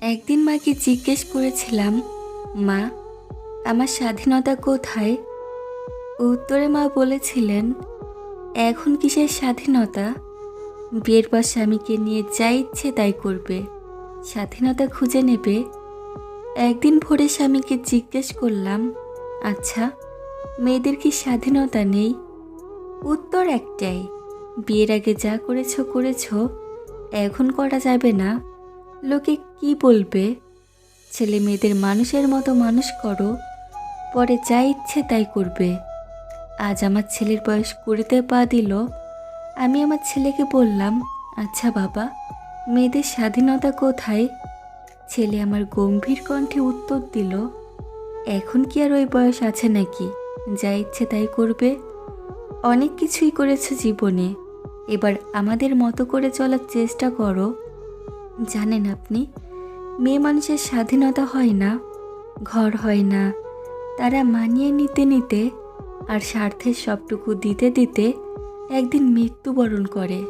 একদিন মাকে জিজ্ঞেস করেছিলাম, মা, আমার স্বাধীনতা কোথায়? উত্তরে মা বলেছিলেন, এখন কিসের স্বাধীনতা? বিয়ের পর স্বামীকে নিয়ে যা ইচ্ছে তাই করবে। স্বাধীনতা খুঁজে নেবে। একদিন ভোরে স্বামীকে জিজ্ঞেস করলাম আচ্ছা মেয়েদের কি স্বাধীনতা নেই? উত্তর একটাই, বিয়ের আগে যা করেছ, করেছ, এখন করা যাবে না। লোকে কি বলবে? ছেলে মেয়েদের মানুষের মতো মানুষ করো। পরে যা ইচ্ছে তাই করবে। আজ আমার ছেলের বয়স কুড়িতে পা দিল। আমি আমার ছেলেকে বললাম আচ্ছা বাবা, মেয়েদের স্বাধীনতা কোথায়? ছেলে আমার গম্ভীর কণ্ঠে উত্তর দিল, এখন কি আর ওই বয়স আছে নাকি? যা ইচ্ছে তাই করবে। অনেক কিছুই করেছ জীবনে। এবার আমাদের মতো করে চলার চেষ্টা করো। জানেন আপনি, মেয়ে মানুষের স্বাধীনতা হয় না, ঘর হয় না। তারা মানিয়ে নিতে নিতে আর স্বার্থের সবটুকু দিতে দিতে একদিন মৃত্যুবরণ করে।